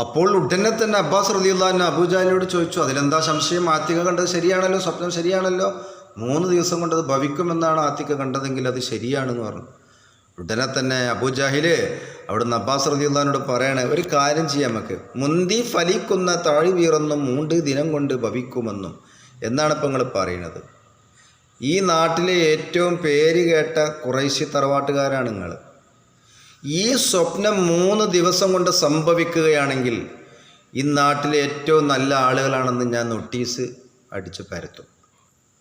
അപ്പോൾ ഉടനെ തന്നെ അബ്ബാസ് റലിയുള്ളഹാൻ അബൂജാലിനോട് ചോദിച്ചു അതിലെന്താ സംശയം? ആത്തിക കണ്ടത് ശരിയാണല്ലോ? സ്വപ്നം ശരിയാണല്ലോ? മൂന്ന് ദിവസം കൊണ്ട് അത് ഭവിക്കുമെന്നാണ് ആത്തിക കണ്ടതെങ്കിൽ അത് ശരിയാണെന്ന് പറഞ്ഞു. ഉടനെ തന്നെ അബൂജാഹിൽ അവിടുന്ന് അബ്ബാസ് റദിയുള്ളഹാനോട് പറയണേ ഒരു കാര്യം ചെയ്യാം നമുക്ക്. മുന്തി ഫലിക്കുന്ന താഴി വീറെന്നും മൂണ്ട് ദിനം കൊണ്ട് ഭവിക്കുമെന്നും. എന്നാണ് ഇപ്പം നിങ്ങൾ പറയുന്നത്. ഈ നാട്ടിലെ ഏറ്റവും പേര് കേട്ട കുറേശ്ശി തറവാട്ടുകാരാണ് നിങ്ങൾ ഈ സ്വപ്നം മൂന്ന് ദിവസം കൊണ്ട് സംഭവിക്കുകയാണെങ്കിൽ ഈ നാട്ടിലെ ഏറ്റവും നല്ല ആളുകളാണെന്ന് ഞാൻ നോട്ടീസ് അടിച്ച് പരത്തും.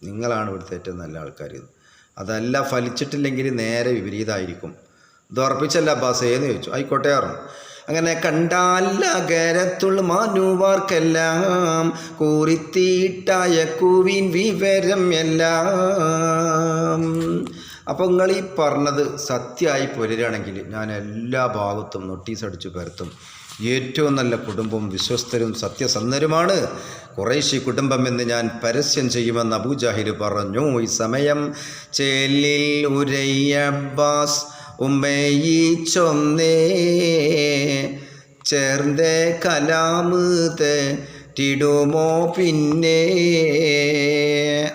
നിങ്ങളാണ് ഇവിടുത്തെ ഏറ്റവും നല്ല ആൾക്കാർ ഇത് അതല്ല ഫലിച്ചിട്ടില്ലെങ്കിൽ നേരെ വിപരീതമായിരിക്കും ഇത് ഉറപ്പിച്ചല്ല അബ്ബാസ് എന്ന് ചോദിച്ചു. ആയിക്കോട്ടെ പറഞ്ഞു അങ്ങനെ കണ്ടാലകരത്തുള്ള മാനുവാർക്കെല്ലാം കൂറിത്തീട്ടായ കൂവിൻ വിവരം എല്ലാം. അപ്പോൾ നിങ്ങൾ ഈ പറഞ്ഞത് സത്യമായി പുലരുകയാണെങ്കിൽ ഞാൻ എല്ലാ ഭാഗത്തും നോട്ടീസ് അടിച്ചു പരത്തും. ഏറ്റവും നല്ല കുടുംബവും വിശ്വസ്തരും സത്യസന്ധരുമാണ്. കുറേശ്ശി കുടുംബം എന്ന് ഞാൻ പരസ്യം ചെയ്യുമെന്ന് അബൂജാഹിർ പറഞ്ഞു. ഈ സമയം ചേലിൽ ഉരയ്യബ്ബാസ് ഉമ്മയി ചൊന്നേ ചേർന്നേ കലാമ് ടിടുമോ പിന്നെ.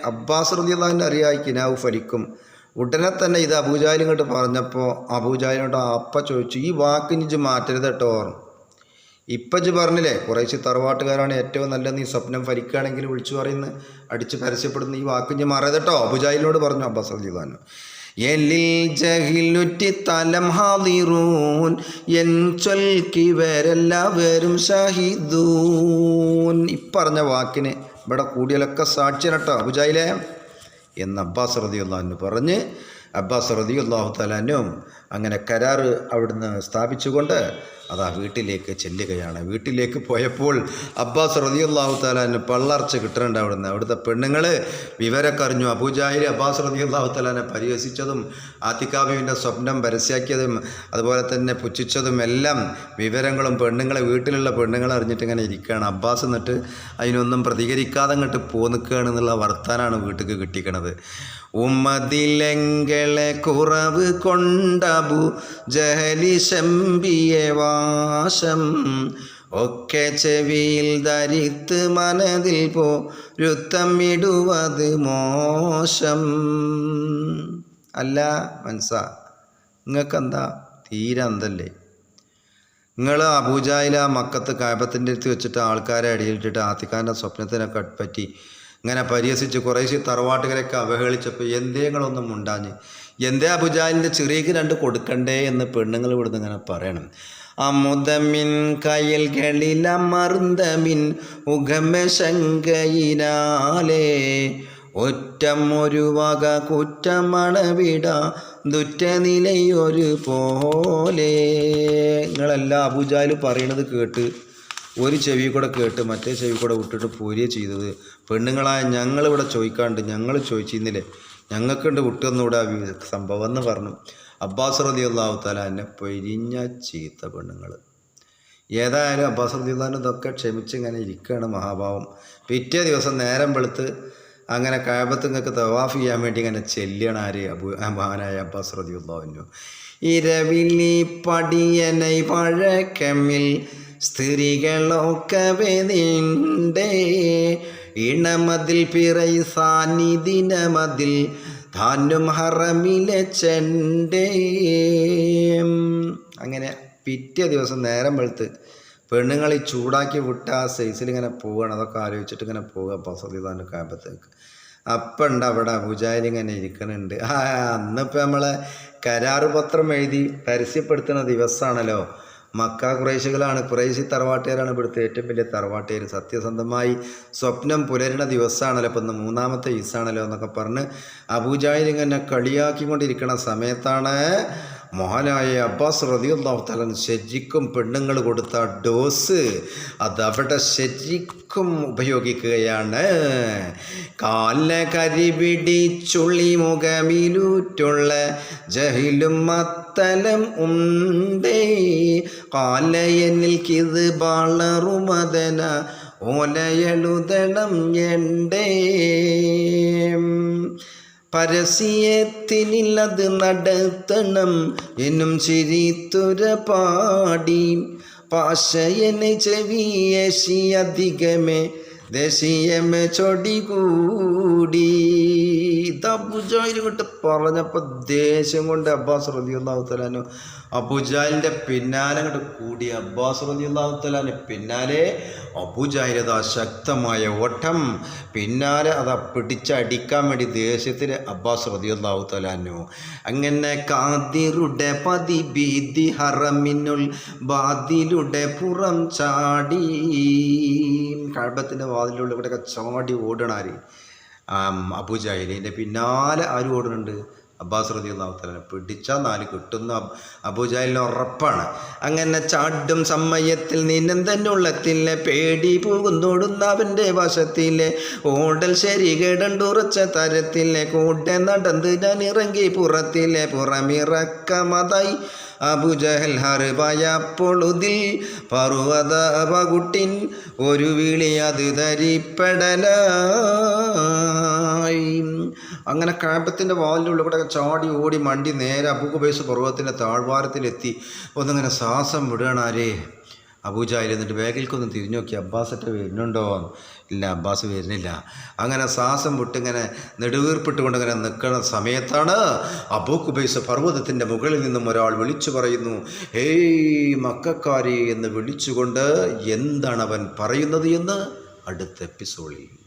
അബ്ബാസ് റദിയുള്ളാഹിന്റെ അറിയായി കിനാവ് ഫലിക്കും. ഉടനെ തന്നെ ഇത് അബൂജാഹിൽ ഇങ്ങോട്ട് പറഞ്ഞപ്പോൾ അബൂജാഹിനോട് അപ്പ ചോദിച്ചു ഈ വാക്കിന് ഇജ്ജ് മാറ്റരുത് കേട്ടോ ഇപ്പം ഇജ്ജ് പറഞ്ഞില്ലേ കുറേശ്ശി തറവാട്ടുകാരാണ് ഏറ്റവും നല്ലത് ഈ സ്വപ്നം ഫലിക്കുകയാണെങ്കിൽ വിളിച്ചു പറയുന്ന അടിച്ച് പരസ്യപ്പെടുന്ന ഈ വാക്കിഞ്ഞ് മാറരുത് കേട്ടോ. അബുജാലിനോട് പറഞ്ഞു അബ്ബാസ് റദിയുള്ളാഹു എല്ലിൽ ജഹിലുറ്റി തലം ഹാദിറൂൻ എൻ ചൊൽക്കിവരെല്ലാവരും ഷാഹിദൂൻ. ഇപ്പറഞ്ഞ വാക്കിന് ഇവിടെ കൂടിയാലൊക്കെ സാക്ഷ്യനട്ടോ അബുജായിലെ എന്ന് അബ്ബാസ് റതിയുള്ളഹാന്ന് പറഞ്ഞ് അബ്ബാസ് റതിയുള്ളാഹു തലാനും അങ്ങനെ കരാറ് അവിടുന്ന് സ്ഥാപിച്ചുകൊണ്ട് അതാ വീട്ടിലേക്ക് ചെല്ലുകയാണ്. വീട്ടിലേക്ക് പോയപ്പോൾ അബ്ബാസ് റതിയുള്ളാഹു താലാന് പള്ളർച്ച കിട്ടുന്നുണ്ട് അവിടുന്ന്. അവിടുത്തെ പെണ്ണുങ്ങൾ വിവരമൊക്കെ അറിഞ്ഞു അബൂജാഹിൽ അബ്ബാസ് റതിയുള്ളാഹു താലാനെ പരിഹസിച്ചതും ആത്തിക്കാബിന്റെ സ്വപ്നം പരസ്യാക്കിയതും അതുപോലെ തന്നെ പുച്ഛിച്ചതും എല്ലാം വിവരങ്ങളും പെണ്ണുങ്ങളെ വീട്ടിലുള്ള പെണ്ണുങ്ങളെ അറിഞ്ഞിട്ട് ഇങ്ങനെ ഇരിക്കുകയാണ്. അബ്ബാസ് എന്നിട്ട് അതിനൊന്നും പ്രതികരിക്കാതെ അങ്ങോട്ട് പോന്നിക്കുകയാണ് എന്നുള്ള വർത്താനാണ് വീട്ടിലേക്ക് കിട്ടിക്കണത്. ഉമ്മതിലെങ്കളെ കുറവ് കൊണ്ടബു ജഹലി ശമ്പിയെ വാശം ഒക്കെ ചെവിയിൽ ധരിത്ത് മനതിൽ പോ രുത്തം ഇടുവത് മോശം. അല്ല മനസ്സ നിങ്ങൾക്കെന്താ തീരെ അന്തല്ലേ? നിങ്ങൾ അബൂജായില മക്കത്ത് കായബത്തിന്റെ അടുത്ത് വെച്ചിട്ട് ആൾക്കാരെ അടിയിലിട്ടിട്ട് ആത്തിക്കാരന്റെ സ്വപ്നത്തിനൊക്കെ പറ്റി ഇങ്ങനെ പരിഹസിച്ച് കുറേശ്ശി തറവാട്ടുകാരൊക്കെ അവഹേളിച്ചപ്പോൾ എന്തേ നിങ്ങളൊന്നും ഉണ്ടാഞ്ഞ് എന്തേ അബുജാലിന്റെ ചെറിയക്ക് രണ്ട് കൊടുക്കണ്ടേ എന്ന് പെണ്ണുങ്ങൾ ഇവിടുന്ന് ഇങ്ങനെ പറയണം. അമുദമിൻ കയൽകളിലമർന്തമിൻ ഉഗമശങ്കയിനാലേ. ഒറ്റം ഒരു വക കുറ്റമണവിട ദുറ്റനിലയൊരു പോലെ. നിങ്ങളെല്ലാം അബുജാൽ പറയണത് കേട്ട് ഒരു ചെവി കൂടെ കേട്ട് മറ്റേ ചെവി കൂടെ വിട്ടിട്ട് പോരുക ചെയ്തത്. പെണ്ണുങ്ങളായ ഞങ്ങളിവിടെ ചോദിക്കാണ്ട് ഞങ്ങൾ ചോദിച്ചിരുന്നില്ലേ? ഞങ്ങൾക്കുണ്ട് വിട്ടുവന്നൂടെ സംഭവം എന്ന് പറഞ്ഞു. അബ്ബാസ് റതി അള്ളാഹു താല പൊരിഞ്ഞ ചീത്ത പെണ്ണുങ്ങൾ ഏതായാലും അബ്ബാസ് റതി അള്ളഹാൻ ക്ഷമിച്ച് ഇങ്ങനെ ഇരിക്കുകയാണ് മഹാഭാവം. പിറ്റേ ദിവസം നേരം വെളുത്ത് അങ്ങനെ കായബത്ത് നിങ്ങൾക്ക് തവാഫ് ചെയ്യാൻ വേണ്ടി ഇങ്ങനെ ചെല്ലിയാണ് ആര്? അബു മഹാനായ അബ്ബാസ് റതി അള്ളാഹുനു ഇരവിലി പടിയനൈ പഴക്കമിൽ സ്ത്രീകളൊക്കെ ഇണമതിൽ പിറൈ സാന്നിധിനമതിൽ ധാന്യം ഹറമിലെ ചെണ്ടേ. അങ്ങനെ പിറ്റേ ദിവസം നേരം വെളുത്ത് പെണ്ണുങ്ങൾ ഈ ചൂടാക്കി വിട്ട ആ സൈസിൽ ഇങ്ങനെ പോവുകയാണ് അതൊക്കെ ആലോചിച്ചിട്ട് ഇങ്ങനെ പോവുക പസതിതാന്റെ കാമ്പത്തേക്ക്. അപ്പം ഉണ്ട് അവിടെ പൂജാരി ഇങ്ങനെ ഇരിക്കണുണ്ട്. ആ അന്നിപ്പോൾ നമ്മളെ കരാറ് പത്രം എഴുതി പരസ്യപ്പെടുത്തുന്ന ദിവസമാണല്ലോ മക്ക കുറേശികളാണ്. കുറേശി തറവാട്ടുകാരാണ് ഇവിടുത്തെ ഏറ്റവും വലിയ തറവാട്ടുകാർ സത്യസന്ധമായി സ്വപ്നം പുലരുന്ന ദിവസമാണല്ലോ. ഇപ്പം മൂന്നാമത്തെ ഈസാണല്ലോ എന്നൊക്കെ പറഞ്ഞ് അബൂജായിൽ ഇങ്ങനെ കളിയാക്കിക്കൊണ്ടിരിക്കുന്ന സമയത്താണ് മഹാനായ അബ്ബാസ് റതിയുള്ളാഹു തലൻ ശരിക്കും പെണ്ണുങ്ങൾ കൊടുത്ത ഡോസ് അതവിടെ ശരിക്കും ഉപയോഗിക്കുകയാണ്. കാല കരിപിടിച്ചുള്ളി മുഖമിലൂറ്റുള്ള ജഹിലും മത്തലം ഉണ്ടേ. കാലയനിൽ കിത് വളറുമതന ഓലയെഴുതണം എണ്ടേ. പരസ്യത്തിനില്ലത് നടത്തണം. എന്നും ചിരിത്തുര പാടി. പാശയന് ചെവിയേശി അധികമേ ദേശീയമേ ചൊടി കൂടി. അബുജാഹിൽ പറഞ്ഞപ്പോൾ ദേഷ്യം കൊണ്ട് അബ്ബാസ് റലിയുള്ളാഹു തലാനു അബുജാലിന്റെ പിന്നാലെ അങ്ങോട്ട് കൂടി. അബ്ബാസ് റലിയുള്ളാഹു തലാന് പിന്നാലെ ആ ശക്തമായ ഓട്ടം. പിന്നാലെ അത് പിടിച്ചടിക്കാൻ വേണ്ടി ദേഷ്യത്തിൽ അബ്ബാസ് റലിയുള്ളാഹു തലാനു അങ്ങനെ കാതിരുടെ പതി ഭീതി ഹറമിനുൾ ബാദിലുടെ പുറം ചാടി. കഴബത്തിന്റെ വാതിലുള്ള ഇവിടെയൊക്കെ ചാടി ഓടണാര് അബുജാഹിലിന്റെ പിന്നാലെ ആര് ഓടുന്നുണ്ട്? അബ്ബാസ് റതി അള്ളാഹുത്തലാനെ പിടിച്ചാൽ നാല് കിട്ടുന്ന അബ് അബുജാഹിലിന് ഉറപ്പാണ്. അങ്ങനെ ചാടും സമയത്തിൽ നിന്നെന്തന്നുള്ളത്തിലെ പേടി പോകുന്നോടുന്ന അവന്റെ വശത്തിലെ. ഓടൽ ശരി കേടണ്ടുറച്ച തരത്തിലെ കൂടെ നടന്ന് ഞാൻ ഇറങ്ങി പുറത്തിലെ പുറമിറക്കമതായി അബുജഹൽ ഹർബയപ്പൊളുതിൽ പർവത പകുട്ടിൻ ഒരു വിളി അത് ധരിപ്പെടലായി. അങ്ങനെ കാപ്പത്തിന്റെ വാലിന്റെ ഉള്ളിൽ കൂടെ ചാടി ഓടി മണ്ടി നേരെ അബുഖുബൈസ് പർവതത്തിന്റെ താഴ്വാരത്തിലെത്തി. ഒന്നിങ്ങനെ ശ്വാസം വിടുകയാണാരേ അബൂജാഹിൽ എന്നിട്ട് ബാഗിൽക്കൊന്ന് തിരിഞ്ഞു നോക്കി അബ്ബാസൊക്കെ വരുന്നുണ്ടോ? ഇല്ല അബ്ബാസ് വരുന്നില്ല. അങ്ങനെ ശ്വാസം വിട്ടിങ്ങനെ നെടുവീർപ്പിട്ടുകൊണ്ട് ഇങ്ങനെ നിൽക്കുന്ന സമയത്താണ് അബൂ കുബൈസ് പർവതത്തിന്റെ മുകളിൽ നിന്നും ഒരാൾ വിളിച്ചു പറയുന്നു ഹേയ് മക്കാരി എന്ന് വിളിച്ചുകൊണ്ട് എന്താണ് അവൻ പറയുന്നത് എന്ന് അടുത്ത എപ്പിസോഡിൽ